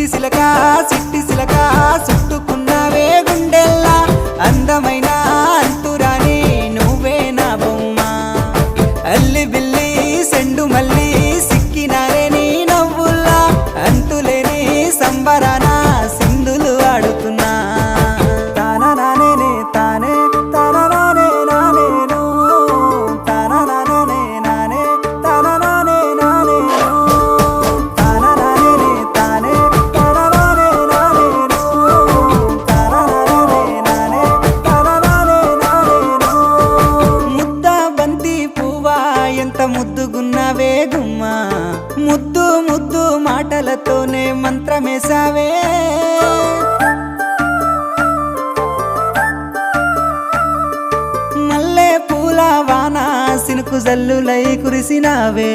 సిట్టి సిలక సిట్టి సిలక చుట్టుకున్నావే గుండెల్లా అందమైన అంతురాని నువ్వే నా బొమ్మ. అల్లి గుమ్మ ముద్దు ముద్దు మాటలతోనే మంత్రమేసావే మల్లె పూల వాన సినుకు జల్లులై కురిసినావే.